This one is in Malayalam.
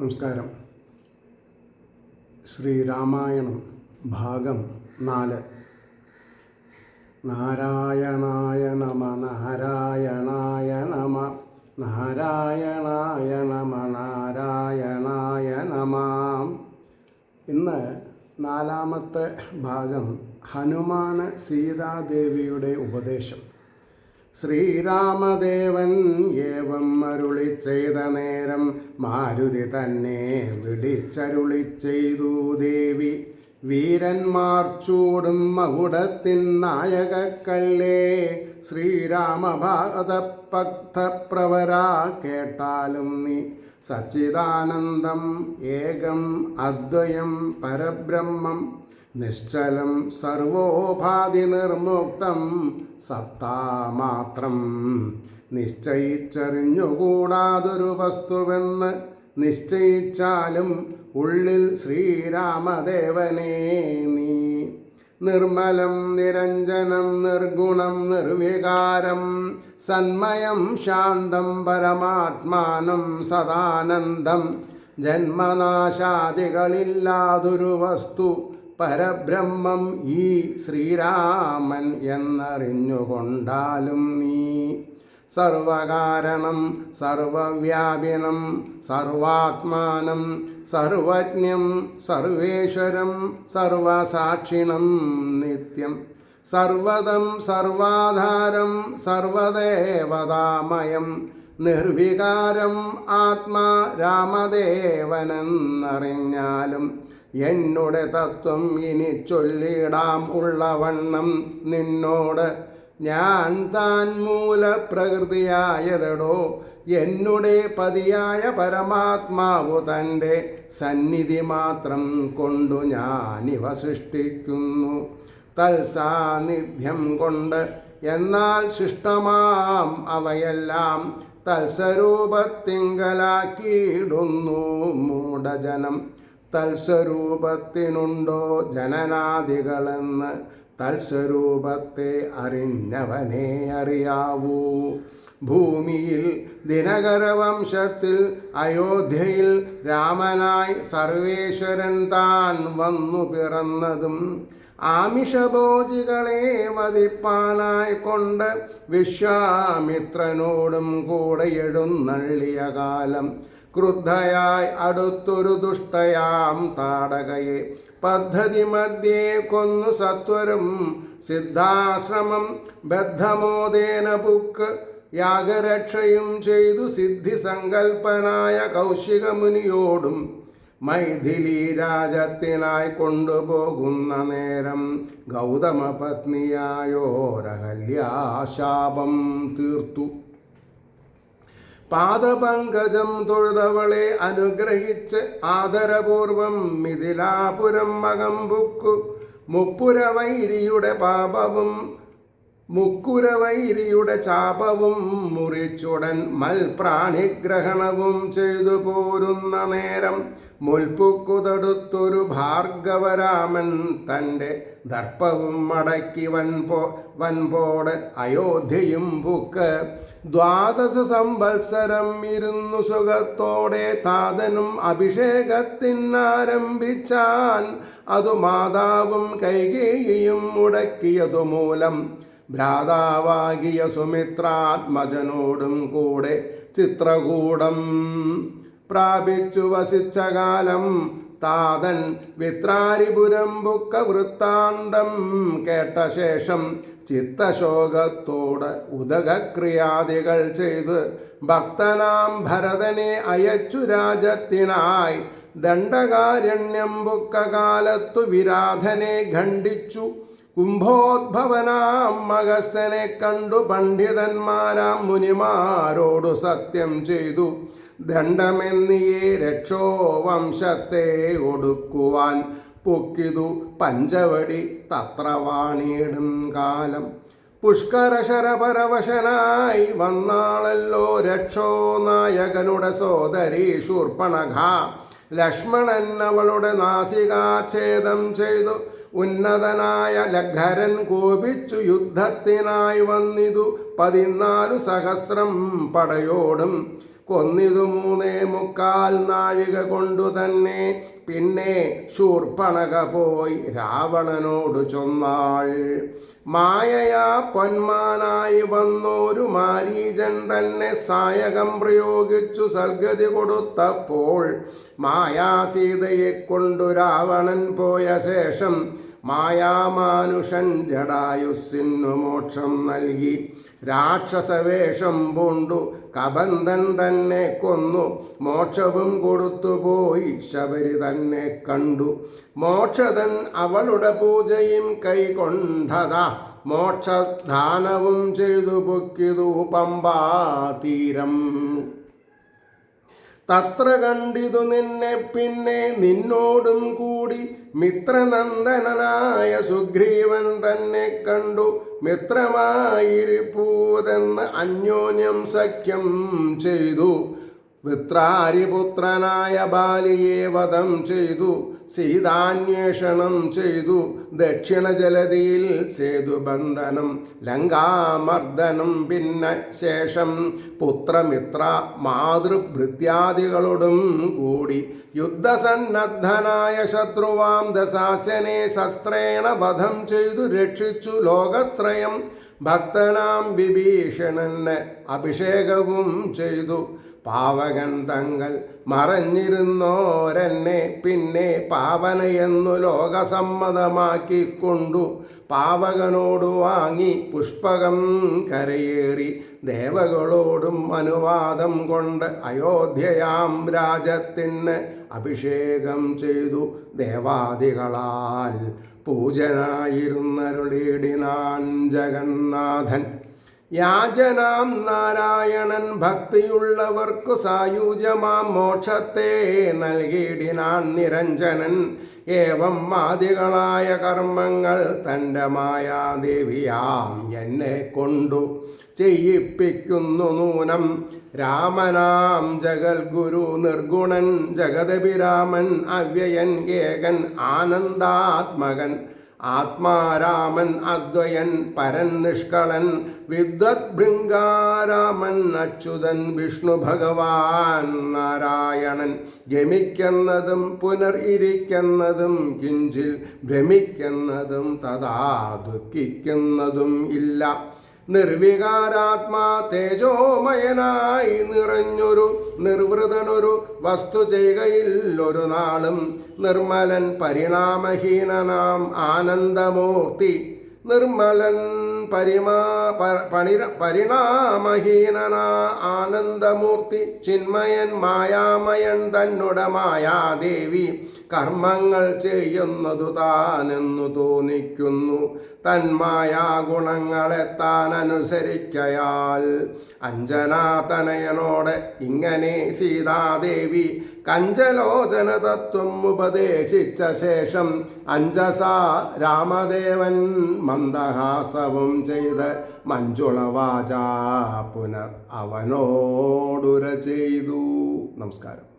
നമസ്കാരം. ശ്രീരാമായണം ഭാഗം നാല്. നാരായണായ നമ നാരായണായ നമ നാരായണായ നമ നാരായണായ നമ. ഇന്ന് നാലാമത്തെ ഭാഗം ഹനുമാന് സീതാദേവിയുടെ ഉപദേശം. ശ്രീരാമദേവൻ ഏവം അരുളി ചെയ്ത നേരം മാരുതി തന്നെ വിളിച്ചരുളി ചെയ്തു ദേവി. വീരന്മാർ ചൂടും മകുടത്തിൻ നായകക്കല്ലേ? ശ്രീരാമഭാഗതപക്തപ്രവരാ കേട്ടാലും നീ. സച്ചിദാനന്ദം ഏകം അദ്വയം പരബ്രഹ്മം നിശ്ചലം സർവോപാധി നിർമുക്തം സത്താമാത്രം. നിശ്ചയിച്ചറിഞ്ഞുകൂടാതൊരു വസ്തുവെന്ന് നിശ്ചയിച്ചാലും ഉള്ളിൽ ശ്രീരാമദേവനേ നീ. നിർമ്മലം നിരഞ്ജനം നിർഗുണം നിർവികാരം സന്മയം ശാന്തം പരമാത്മാനം സദാനന്ദം. ജന്മനാശാദികളില്ലാതൊരു വസ്തു പരബ്രഹ്മം ഈ ശ്രീരാമൻ എന്നറിഞ്ഞുകൊണ്ടാലും നീ. സർവകാരണം സർവവ്യാപിനം സർവാത്മാനം സർവജ്ഞം സർവേശ്വരം സർവസാക്ഷിണം നിത്യം. സർവതം സർവാധാരം സർവദേവതാമയം നിർവികാരം ആത്മാ രാമദേവനെന്നറിഞ്ഞാലും എന്നുടെ തത്വം ഇനി ചൊല്ലിടാം ഉള്ളവണ്ണം നിന്നോട് ഞാൻ താൻ മൂലപ്രകൃതിയായതടോ എന്നുടെ പതിയായ പരമാത്മാവു തന്റെ സന്നിധി മാത്രം കൊണ്ടു ഞാനിവ സൃഷ്ടിക്കുന്നു തൽസാന്നിധ്യം കൊണ്ട് എന്നാൽ ശിഷ്ടമാം അവയെല്ലാം തൽസ്വരൂപത്തിങ്കലാക്കിയിടുന്നു മൂഢജനം തൽസ്വരൂപത്തിനുണ്ടോ ജനനാദികളെന്ന് തൽസ്വരൂപത്തെ അറിഞ്ഞവനെ അറിയാവൂ. ഭൂമിയിൽ ദിനകരവംശത്തിൽ അയോധ്യയിൽ രാമനായി സർവേശ്വരൻ താൻ വന്നു പിറന്നതും ആമിഷഭോജികളെ വധിപ്പാനായി കൊണ്ട് വിശ്വാമിത്രനോടും കൂടെ എഴുന്നള്ളിയ കാലം ക്രുദ്ധയായി അടുത്തൊരു ദുഷ്ടയാം താടകയെ പദ്ധതി മധ്യേ കൊന്നു സത്വരം. സിദ്ധാശ്രമം ബദ്ധമോദേന ബുക്ക് യാഗരക്ഷയും ചെയ്തു സിദ്ധി സങ്കൽപ്പനായ കൗശിക മുനിയോടും മൈഥിലി രാജത്തിനായി കൊണ്ടുപോകുന്ന നേരം ഗൗതമ പത്നിയായോരഹല്യാശാപം തീർത്തു. പാദപങ്കജം തൊഴുതവളെ അനുഗ്രഹിച്ച് ആദരപൂർവം മിഥിലാപുരം മകമ്പുക്കു. മുപ്പുരവൈരിയുടെ പാപവും മുക്കുരവൈരിയുടെ ചാപവും മുറിച്ചുടൻ മൽപ്രാണിഗ്രഹണവും ചെയ്തു പോരുന്ന നേരം മുൽപ്പുക്കുതടുത്തൊരു ഭാർഗവരാമൻ തന്റെ ദർപ്പവും മടക്കി വൻപോ വൻപോട് അയോധ്യയും പുക്ക്. ദ്വാദശ സംവത്സരം ഇരുന്നു സുഖത്തോടെ താതനും അഭിഷേകത്തിനാരംഭിച്ചാൻ അതു മാതാവും കൈകേയും മുടക്കിയതു മൂലം ഭ്രാതാവാകിയ സുമിത്രാത്മജനോടും കൂടെ ചിത്രകൂടം പ്രാപിച്ചു വസിച്ച കാലം താതൻ വിത്രാരിപുരം ബുക്ക വൃത്താന്തം കേട്ട ശേഷം ചിത്തശോകത്തോട് ഉദകക്രിയാദികൾ ചെയ്ത് ഭക്തനാം ഭരതനെ അയച്ചു രാജത്തിനായി ദണ്ഡകാരണ്യം ബുക്ക കാലത്തു വിരാധനെ ഖണ്ഡിച്ചു. കുംഭോദ്ഭവനാം മകസ്സനെ കണ്ടു. പണ്ഡിതന്മാരാം മുനിമാരോടു സത്യം ചെയ്തു. ദണ്ഡമെന്നിയേ രക്ഷോ വംശത്തെ ഒടുക്കുവാൻ പൊക്കിതു പഞ്ചവടി തത്രവാണിയിടും കാലം. പുഷ്കരശരപരവശനായി വന്നാളല്ലോ രക്ഷോ നായകനുടെ സോദരി ശൂർപ്പണഘ. ലക്ഷ്മണൻ അവളുടെ നാസികാച്ഛേദം ചെയ്തു. ഉന്നതനായ ലഘരൻ കോപിച്ചു യുദ്ധത്തിനായി വന്നിതു. പതിനാലു സഹസ്രം പടയോടും കൊന്നിതു മൂന്നേ മുക്കാൽ നാഴിക കൊണ്ടു തന്നെ. പിന്നെ ശൂർപ്പണക പോയി രാവണനോട് ചൊന്നാൾ. മായയാ പൊന്മാനായി വന്നോരു മാരീജൻ തന്നെ സായകം പ്രയോഗിച്ചു സൽഗതി കൊടുത്തപ്പോൾ മായാസീതയെ കൊണ്ടു രാവണൻ പോയ ശേഷം മായാമാനുഷൻ ജടായുസിന്നു മോക്ഷം നൽകി. രാക്ഷസവേഷം പൂണ്ടു കബന്ധൻ തന്നെ കൊന്നു. മോക്ഷവും കൊടുത്തുപോയി ശബരി തന്നെ കണ്ടു. മോക്ഷതൻ അവളുടെ പൂജയും കൈകൊണ്ടതാ. മോക്ഷദാനവും ചെയ്തു പൊക്കിതു പമ്പാ തീരം തത്ര കണ്ടിതു നിന്നെ പിന്നെ നിന്നോടും കൂടി മിത്രനന്ദനായ സുഗ്രീവൻ തന്നെ കണ്ടു മിത്രമായിരിപ്പൂതെന്ന് അന്യോന്യം സഖ്യം ചെയ്തു. മിത്രാരിപുത്രനായ ബാലിയെ വധം ചെയ്തു. സീതാന്വേഷണം ചെയ്തു. ദക്ഷിണ ജലതിയിൽ സേതുബന്ധനം ലങ്കാമർദ്ദനം പിന്നെ ശേഷം പുത്രമിത്ര മാതൃഭൃത്യാദികളോടും കൂടി. യുദ്ധസന്നദ്ധനായ ശത്രുവാം ദശാസനെ ശസ്ത്രേണ വധം ചെയ്തു രക്ഷിച്ചു ലോകത്രയം. ഭക്തനാം വിഭീഷണന് അഭിഷേകവും ചെയ്തു. പാവകൻ തങ്ങൾ മറഞ്ഞിരുന്നോരെന്നെ പിന്നെ പാവനയെന്നു ലോകസമ്മതമാക്കിക്കൊണ്ടു പാവകനോടു വാങ്ങി പുഷ്പകം കരയേറി ദേവകളോടും അനുവാദം കൊണ്ട് അയോധ്യയാം രാജത്തിന് അഭിഷേകം ചെയ്തു ദേവാദികളാൽ. പൂജനായിരുന്നരുളിടിനാൻ ജഗന്നാഥൻ യാചനാം നാരായണൻ ഭക്തിയുള്ളവർക്കു സായുജമാം മോക്ഷത്തെ നൽകിയിടിനാൻ നിരഞ്ജനൻ. ഏവം മാതികളായ കർമ്മങ്ങൾ തന്റെ മായാദേവിയാം എന്നെ കൊണ്ടു ചെയ്യിപ്പിക്കുന്നു നൂനം. രാമനാം ജഗൽഗുരു നിർഗുണൻ ജഗദഭിരാമൻ അവ്യയൻ ഏകൻ ആനന്ദാത്മകൻ. ആത്മാരാമൻ അദ്വയൻ പരൻ നിഷ്കളൻ വിദ്വത് ഭൃംഗാരാമൻ അച്യുതൻ വിഷ്ണു ഭഗവാൻ നാരായണൻ. ഗമിക്കുന്നതും പുനർ ഇരിക്കുന്നതും കിഞ്ചിൽ ഭ്രമിക്കുന്നതും തഥാ ദുഃഖിക്കുന്നതും ഇല്ല. നിർവികാരാത്മാ തേജോമയനായി നിറഞ്ഞൊരു നിർവൃതനൊരു വസ്തു ചെയ്കയിൽ ഒരു നാളും നിർമ്മലൻ പരിണാമഹീനനാം ആനന്ദമൂർത്തി. നിർമ്മലൻ പരിമാ പണി പരിണാമഹീനനാ ആനന്ദമൂർത്തി. ചിന്മയൻ മായാമയൻ തന്നുട മായാദേവി. കർമ്മങ്ങൾ ചെയ്യുന്നതു താനെന്നു തോന്നിക്കുന്നു. തന്മായ ഗുണങ്ങളെ താൻ അനുസരിക്കയാൽ. അഞ്ജനാതനയനോട് ഇങ്ങനെ സീതാദേവി കഞ്ചലോചന തത്വം ഉപദേശിച്ച ശേഷം അഞ്ജസ രാമദേവൻ മന്ദഹാസവും ചെയ്ത് മഞ്ജുളവാചാ പുനർ അവനോടുര ചെയ്തു. നമസ്കാരം.